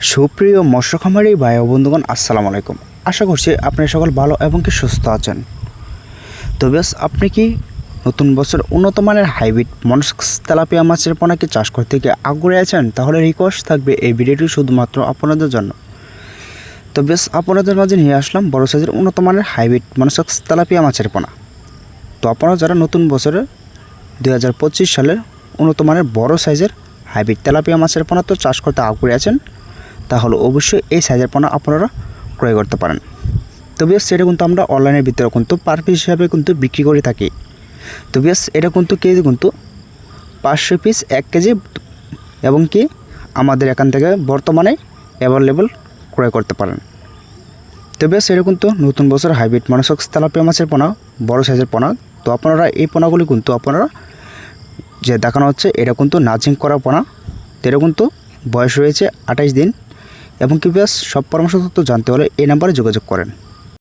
সুপ্রিয় মৎস্য খামারি ভাই বন্ধুগণ, আসসালামু আলাইকুম। আশা করছি আপনি সকল ভালো এবং কি সুস্থ আছেন। তো বেশ, আপনি কি নতুন বছর উন্নত মানের হাইব্রিড মনস্ক তেলাপিয়া মাছের পোনাকে চাষ করতে গিয়ে আগ্রহী আছেন? তাহলে রিকোয়েস্ট থাকবে এই ভিডিওটি শুধুমাত্র আপনাদের জন্য। তো বেশ, আপনাদের মাঝে নিয়ে আসলাম বড় সাইজের উন্নত মানের হাইব্রিড মনস্ক তেলাপিয়া মাছের পোনা। তো আপনারা যারা নতুন বছরে দুই হাজার পঁচিশ সালের উন্নত মানের বড় সাইজের হাইব্রিড তেলাপিয়া মাছের পোনা তো চাষ করতে আগ্রহী আছেন তাহলে অবশ্যই এই সাইজের পোনা আপনারা ক্রয় করতে পারেন। তো বেশ সেটা কিন্তু আমরা অনলাইনের ভিতরে কিন্তু পার পিস হিসাবে কিন্তু বিক্রি করে থাকি। তো বেশ এটা কিন্তু কেজি কিন্তু পাঁচশো পিস এক কেজি এবং কি আমাদের এখান থেকে বর্তমানে অ্যাভেলেবল ক্রয় করতে পারেন। তো বেশ এটা কিন্তু নতুন বছর হাইব্রিড মানসক তেলাপিয়া মাছের পোনা বড় সাইজের পোনা তো আপনারা এই পোনাগুলি কিন্তু আপনারা যে দেখানো হচ্ছে, এটা কিন্তু নাচিং করা পোনা এটা কিন্তু বয়স রয়েছে আঠাইশ দিন। এবং কি বেশ সব পরামর্শ তথ্য জানতে হলে এই নাম্বারে যোগাযোগ করেন।